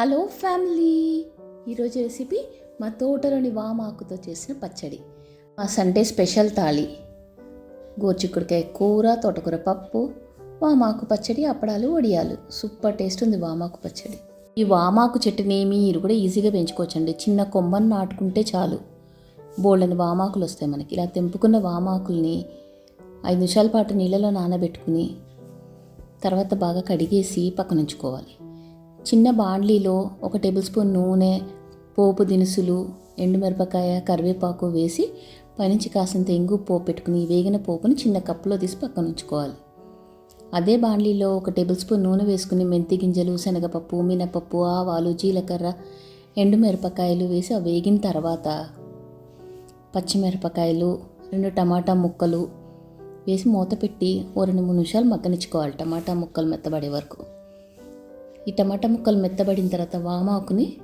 Hello family. ఈరోజు recipe మా తోటలోని వామాకుతో చేసిన పచ్చడి. మా సండే స్పెషల్ తాళి. గోర్చిక్కుడికాయ కూర తోటకూర పప్పు వామాకు పచ్చడి అప్పడాలు వడియాలు. సూపర్ టేస్ట్ ఉంది వామాకు పచ్చడి. ఈ వామాకు చెట్టుని మీరు కూడా ఈజీగా పెంచుకోవచ్చండి. చిన్న కొమ్మను నాటుకుంటే చాలు. బోల్డని వామాకులు వస్తాయి మనకి. ఇలా తెంపుకున్న వామాకుల్ని ఐదు నిమిషాల పాటు నీళ్ళలో నానబెట్టుకుని తర్వాత బాగా కడిగేసి పక్కనుంచుకోవాలి చిన్న బాండ్లీలో ఒక టేబుల్ స్పూన్ నూనె పోపు దినుసులు ఎండుమిరపకాయ కరివేపాకు వేసి పైనుంచి కాసింత ఇంగు పోపు పెట్టుకుని వేగిన పోపుని చిన్న కప్పులో తీసి పక్కన ఉంచుకోవాలి. అదే బాండ్లీలో ఒక టేబుల్ స్పూన్ నూనె వేసుకుని మెంతి గింజలు శనగపప్పు మినపప్పు ఆవాలు జీలకర్ర ఎండుమిరపకాయలు వేసి ఆ వేగిన తర్వాత పచ్చిమిరపకాయలు రెండు టమాటా ముక్కలు వేసి మూత పెట్టి ఓ రెండు మూడు నిమిషాలు మగ్గనిచ్చుకోవాలి. టమాటా ముక్కలు మెత్తబడే వరకు. ఈ టమాటా ముక్కలు మెత్తబడిన తర్వాత వామాకుని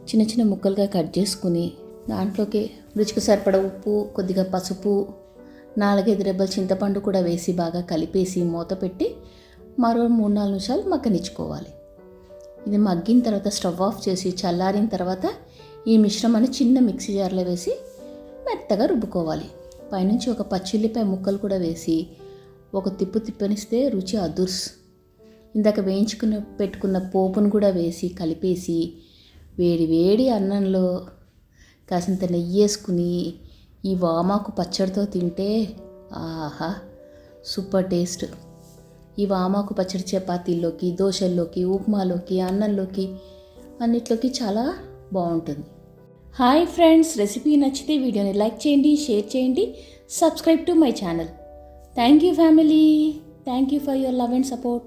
చిన్న చిన్న ముక్కలుగా కట్ చేసుకుని దాంట్లోకి రుచికి సరిపడ ఉప్పు కొద్దిగా పసుపు నాలుగైదు రెబ్బల చింతపండు కూడా వేసి బాగా కలిపేసి మూత పెట్టి మరో మూడు నాలుగు నిమిషాలు మగ్గనిచ్చుకోవాలి. ఇది మగ్గిన తర్వాత స్టవ్ ఆఫ్ చేసి చల్లారిన తర్వాత ఈ మిశ్రమాన్ని చిన్న మిక్సీ జార్లో వేసి మెత్తగా రుబ్బుకోవాలి. పైనుంచి ఒక పచ్చిల్లిపాయ ముక్కలు కూడా వేసి ఒక తిప్పు తిప్పనిస్తే రుచి అదుర్స్. ఇందాక వేయించుకున్న పెట్టుకున్న పోపును కూడా వేసి కలిపేసి వేడి వేడి అన్నంలో కాసింత నెయ్యి వేసుకుని ఈ వామాకు పచ్చడితో తింటే ఆహా సూపర్ టేస్ట్. ఈ వామాకు పచ్చడి చపాతీల్లోకి దోశల్లోకి ఉప్మాలోకి అన్నంలోకి అన్నిట్లోకి చాలా బాగుంటుంది. హాయ్ ఫ్రెండ్స్ రెసిపీ నచ్చితే వీడియోని లైక్ చేయండి షేర్ చేయండి subscribe to my channel. Thank you family. Thank you for your love and support.